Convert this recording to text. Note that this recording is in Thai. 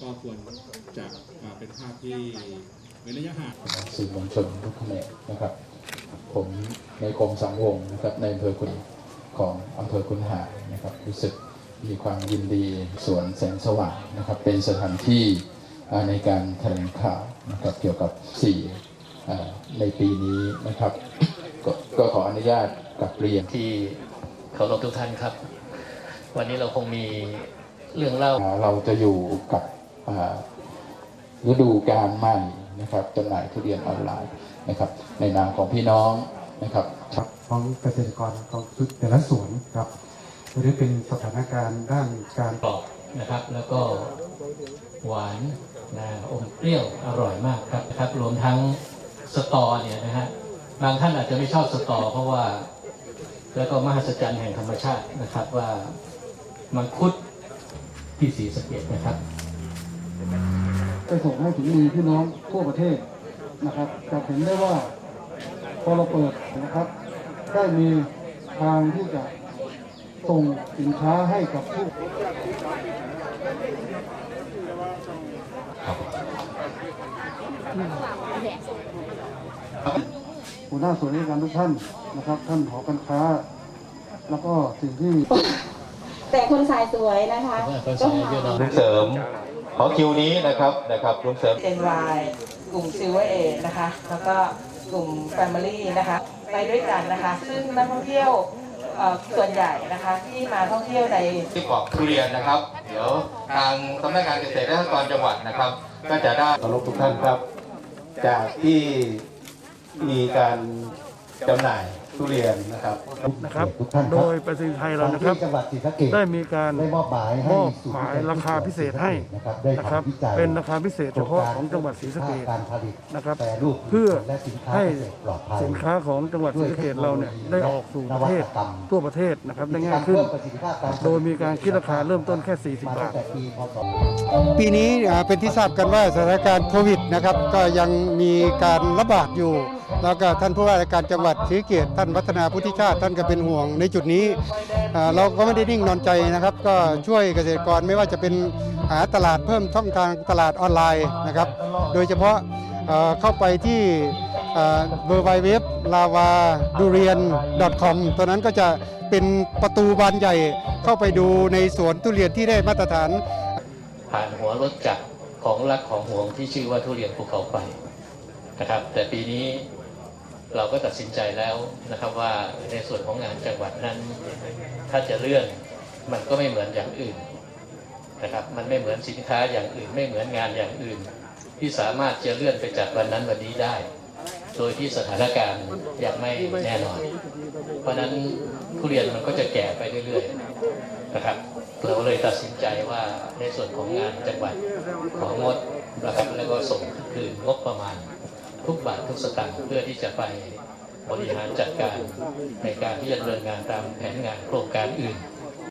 ก็ควรจะอ่าเป็นภาพที่เว้นระยะห่างสื่อมวลชนทุกแขนงนะครับ ผมในกรมสังวงศ์นะครับในอำเภอคุณของอำเภอคุณหารนะครับรู้สึกมีความยินดีสวนแสงสว่างนะครับ เป็นสถานที่อ่าในการแถลงข่าวนะครับเกี่ยวกับสี่อ่าในปีนี้นะครับกก็ขออนุญาตกลับเรียนที่เคารพทุกท่านครับ วันนี้เราคงมี เรื่องเล่าอ่าเราจะอยู่กับอ่าฤดูการใหม่นะครับจำหน่ายทุเรียนออนไลน์นะครับ ในนามของพี่น้องนะครับครับของเกษตรกรของแต่ละสวนครับหรือเป็นสถานการณ์ด้านการกรอบนะครับ แล้วก็หวานนะอมเปรี้ยวอร่อยมากครับครับรวมทั้งสตอเนี่ยนะฮะบางท่านอาจจะไม่ชอบสตอ เพราะว่า แล้วก็มหัศจรรย์แห่งธรรมชาตินะครับว่ามังคุด ที่สีสะเกดนะครับไปส่งให้ถึงมือพี่น้องทั่วประเทศนะครับจะเห็นได้ว่าพอเราเปิดนะครับ ได้มีทางที่จะส่งสินค้าให้กับผู้หัวหน้าส่วนราชการทุกท่านนะครับ ท่านหอการค้า แล้วก็สิ่งที่ แต่คนสายสวยนะคะคนสายเยอะเนอะลุงเสริมขอคิวนี้นะครับนะครับลุงเสริม NY กลุ่ม Silver A นะคะ แล้วก็กลุ่ม Family นะคะไปด้วยกันนะคะ ซึ่งนักท่องเที่ยวเอ่อส่วนใหญ่นะคะที่มาท่องเที่ยวในที่บอกทุเรียนนะครับ เดี๋ยวทางสำนักงานเกษตรและสหกรณ์จังหวัดนะครับ ก็จะได้เคารพทุกท่านครับ จากที่มีการ จำหน่ายทุเรียนนะครับนะครับ ทุกท่านคโดรับยประสิทธิไทยเรานะครับจังหวัดศรีสะเกษได้มีการได้มอบหมายมให้อบศูนหมายย์ราคาพิเศษให้นะครับได้นะครับทำวิจัยเป็นราคาพิเศษเฉพาะของจังหวัดศรีสะเกษการผลิตนะครับแปรรูปเพื่อและสินค้าให้เกษตรปลอดภัยสินค้าของจังหวัดศรีสะเกษเราเนี่ยได้ออกสู่ประเทศนวัตกรรมทั่วประเทศนะครับได้ง่ายขึ้นเพิ่มประสิทธิภาพการผลิตโดยมีการคิดราคาเริ่มต้นแค่ 40มาบาตั้ทงแต่ปีพศปีนี้อ่าเป็นที่ทราบกันว่าสถานการณ์โควิดนะครับก็ยังมีการระบาดอยู่ แล้วก็ท่านผู้ว่าราชการจังหวัดศรีสะเกษท่านวัฒนาพุทธิชาติท่านก็เป็นห่วงในจุดนี้เราก็ไม่ได้นิ่งนอนใจนะครับ ก็ช่วยเกษตรกรไม่ว่าจะเป็นหาตลาดเพิ่มช่องทางตลาดออนไลน์นะครับ โดยเฉพาะเเข้าไปที่เบอร์ไวเว็บลาวาดูเรียน .com ตัวนั้นก็จะเป็นประตูบานใหญ่เข้าไปดูในสวนทุเรียนที่ได้มาตรฐาน ผ่านหัวรถจักรของรักของห่วงที่ชื่อว่าทุเรียนภูเขาไฟนะครับ แต่ปีนี้ เราก็ตัดสินใจแล้วนะครับว่าในส่วนของงานจังหวัดนั้น ถ้าจะเลื่อนมันก็ไม่เหมือนอย่างอื่นนะครับมันไม่เหมือนสินค้าอย่างอื่น ไม่เหมือนงานอย่างอื่น ที่สามารถจะเลื่อนไปจัดวันนั้นวันนี้ได้ โดยที่สถานการณ์ยังไม่แน่นอน เพราะฉะนั้นทุเรียนมันก็จะแก่ไปเรื่อยๆนะครับเราเลยตัดสินใจว่าในส่วนของงานจังหวัดของงดนะครับแล้วก็ส่งคืนงบประมาณ ทุกบาททุกสตางค์เพื่อที่จะไปบริหารจัดการในการที่จะดำเนินงานตามแผนงานโครงการอื่น